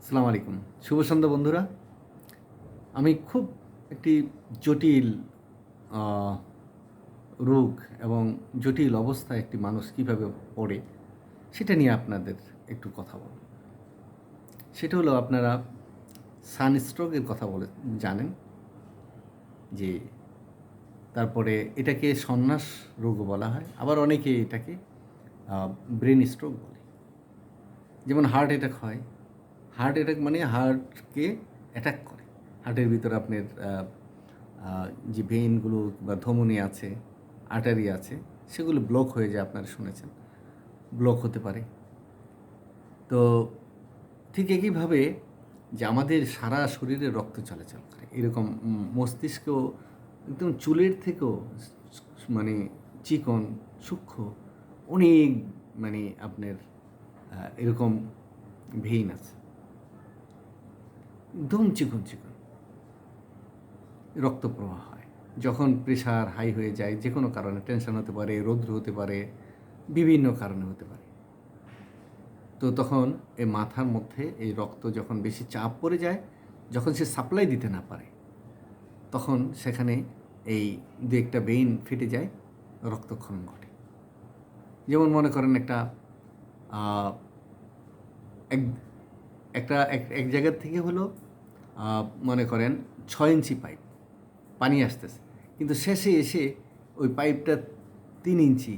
আসসালামু আলাইকুম শুভ সন্ধ্যা বন্ধুরা। আমি খুব একটি জটিল রোগ এবং জটিল অবস্থায় একটি মানুষ কীভাবে পড়ে, সেটা নিয়ে আপনাদের একটু কথা বলব। সেটা হলো আপনারা সানস্ট্রোকের কথা বলে, জানেন যে তারপরে এটাকে সন্ন্যাস রোগও বলা হয়, আবার অনেকে এটাকে ব্রেন স্ট্রোক বলে। যেমন হার্ট অ্যাটাক হয় হার্ট অ্যাটাক মানে হার্টকে অ্যাটাক করে। হার্টের ভিতরে আপনার যে ভেইনগুলো বা ধমনী আছে আর্টারি আছে, সেগুলো ব্লক হয়ে যায় আপনারা শুনেছেন। ব্লক হতে পারে। তো ঠিক একইভাবে যে আমাদের সারা শরীরে রক্ত চলাচল করে। এরকম মস্তিষ্ক একদম চুলের থেকেও মানে চিকন, সূক্ষ্ম, অনেক মানে আপনার এরকম ভেইন আছে। একদম চিকন চিকন। রক্ত প্রবাহ হয়। যখন প্রেশার হাই হয়ে যায় যে কোনো কারণে টেনশন হতে পারে, রৌদ্র হতে পারে, বিভিন্ন কারণে হতে পারে। তো তখন এই মাথার মধ্যে এই রক্ত যখন বেশি চাপ পড়ে যায়, যখন সে সাপ্লাই দিতে না পারে, তখন সেখানে এই দু একটা বেইন ফেটে যায় রক্তক্ষরণ ঘটে। যেমন মনে করেন একটা এক একটা, এক জায়গার থেকে হলো মনে করেন ছয় ইঞ্চি পাইপ, পানি আসতেছে। কিন্তু শেষে এসে ওই পাইপটা তিন ইঞ্চি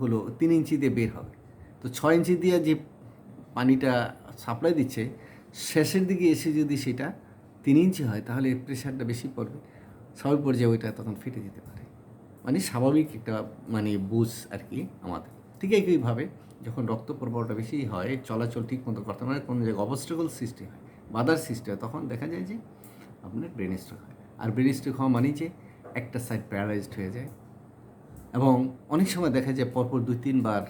হলো, তিন ইঞ্চি দিয়ে বের হবে। তো ছয় ইঞ্চি দিয়ে যে পানিটা সাপ্লাই দিচ্ছে, শেষের দিকে এসে যদি সেটা তিন ইঞ্চি হয়, তাহলে প্রেশারটা বেশি পড়বে। স্বাভাবিক পর্যায়ে ওইটা তখন ফেটে যেতে পারে। মানে স্বাভাবিক একটা মানে বুঝ আর কি আমাদের। ঠিক একইভাবে যখন রক্ত প্রবাহটা বেশি হয়, চলাচল ঠিক মতো করতে মানে কোনো জায়গায় অবস্ট্রাগল সৃষ্টি হয়। সৃষ্টি হয় তখন দেখা যায় যে আপনার ব্রেন স্ট্রোক হয়। আর ব্রেন স্ট্রোক হওয়া মানেই যে একটা সাইড প্যারালাইজড হয়ে যায়। এবং অনেক সময় দেখা যায় পরপর দুই, তিনবার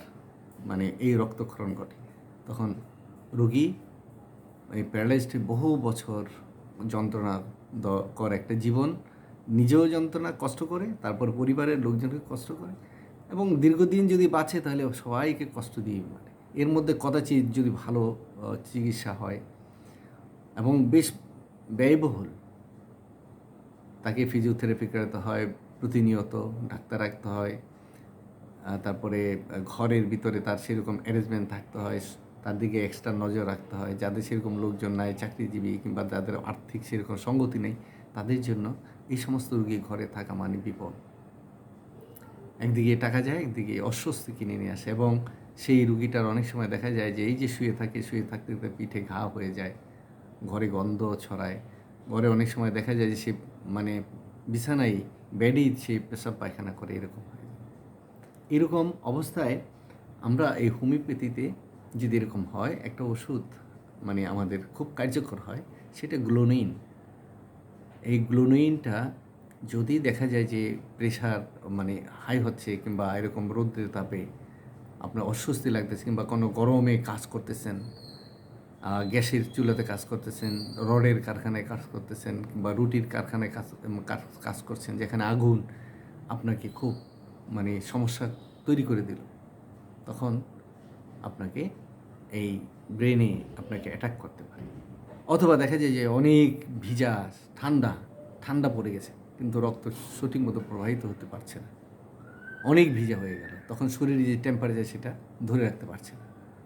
মানে এই রক্তক্ষরণ ঘটে। তখন রোগী এই প্যারালাইজড বহু বছর যন্ত্রণা কর একটা জীবন, নিজেও যন্ত্রণা কষ্ট করে, তারপর পরিবারের লোকজনকে কষ্ট করে, এবং দীর্ঘদিন যদি বাঁচে তাহলে সবাইকে কষ্ট দিয়ে মানে। এর মধ্যে কদাচিৎ যদি ভালো চিকিৎসা হয় এবং বেশ ব্যয়বহুল। তাকে ফিজিওথেরাপি করাতে হয়, প্রতিনিয়ত ডাক্তার রাখতে হয় তারপরে ঘরের ভিতরে তার সেরকম অ্যারেঞ্জমেন্ট থাকতে হয়, তার দিকে এক্সট্রা নজর রাখতে হয়, যাদের সেরকম লোকজন নাই, চাকরিজীবী কিংবা যাদের আর্থিক সেরকম সঙ্গতি নেই, তাদের জন্য এই সমস্ত রুগী ঘরে থাকা মানে বিপদ। একদিকে টাকা যায়, একদিকে অস্বস্তি কিনে নিয়ে আসে এবং সেই রুগীটার অনেক সময় দেখা যায় যে এই যে শুয়ে থাকে, শুয়ে থাকতে পিঠে ঘা হয়ে যায়। ঘরে গন্ধ ছড়ায়। ঘরে অনেক সময় দেখা যায় যে সে মানে বিছানায় বেডেই সে পেশাব পায়খানা করে, এরকম হয়। এরকম অবস্থায় আমরা এই হোমিওপ্যাথিতে যদি এরকম হয়, একটা ওষুধ মানে আমাদের খুব কার্যকর হয়, সেটা গ্লোনিন। এই গ্লোনোইনটা যদি দেখা যায় যে প্রেশার মানে হাই হচ্ছে কিংবা এরকম রৌদ্রের তাপে আপনার অস্বস্তি লাগতেছে কিংবা কোনো গরমে কাজ করতেছেন গ্যাসের চুলাতে কাজ করতেছেন, রডের কারখানায় কাজ করতেছেন কিংবা রুটির কারখানায় কাজ কাজ- করছেন, যেখানে আগুন আপনাকে খুব মানে সমস্যা তৈরি করে দিল, তখন আপনাকে এই ব্রেনে আপনাকে অ্যাটাক করতে পারে। অথবা দেখা যায় যে অনেক ভিজা, ঠান্ডা ঠান্ডা পড়ে গেছে, কিন্তু রক্ত সঠিক মতো প্রবাহিত হতে পারছে না। অনেক ভিজা হয়ে গেল, তখন শরীরে যে টেম্পারেচার সেটা ধরে রাখতে পারছে না,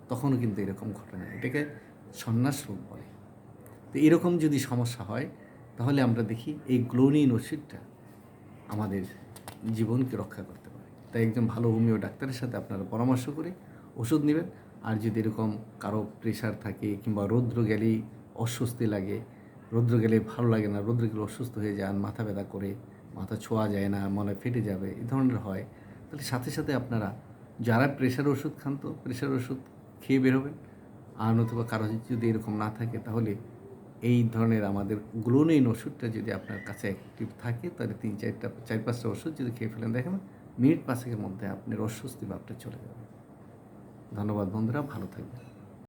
তখনও কিন্তু এরকম ঘটনা। এটাকে সন্ন্যাস রোগ বলে তো এরকম যদি সমস্যা হয়, তাহলে আমরা দেখি এই গ্লোনিন ওষুধটা আমাদের জীবনকে রক্ষা করতে পারে। তাই একজন ভালো হোমিও ডাক্তারের সাথে আপনারা পরামর্শ করে ওষুধ নেবেন। আর যদি এরকম কারও প্রেশার থাকে কিংবা রৌদ্র গেলেই অস্বস্তি লাগে, রৌদ্র গেলে ভালো লাগে না, রৌদ্র গেলে অসুস্থ হয়ে যান, মাথা ব্যথা করে, মাথা ছোঁয়া যায় না মনে ফেটে যাবে এ ধরনের হয়, তাহলে সাথে সাথে আপনারা যারা প্রেশার ওষুধ খান তো প্রেশার ওষুধ খেয়ে বেরোবেন আর নতুবা কারও যদি এরকম না থাকে, তাহলে এই ধরনের আমাদের গ্লোনেইন ওষুধটা যদি আপনার কাছে অ্যাক্টিভ থাকে, তাহলে তিন চারটা, চার পাঁচটা ওষুধ যদি খেয়ে ফেলেন, দেখেন মিনিট পাঁচেকের মধ্যে আপনার অস্বস্তি ভাবটা চলে যাবে। ধন্যবাদ বন্ধুরা, ভালো থাকবেন।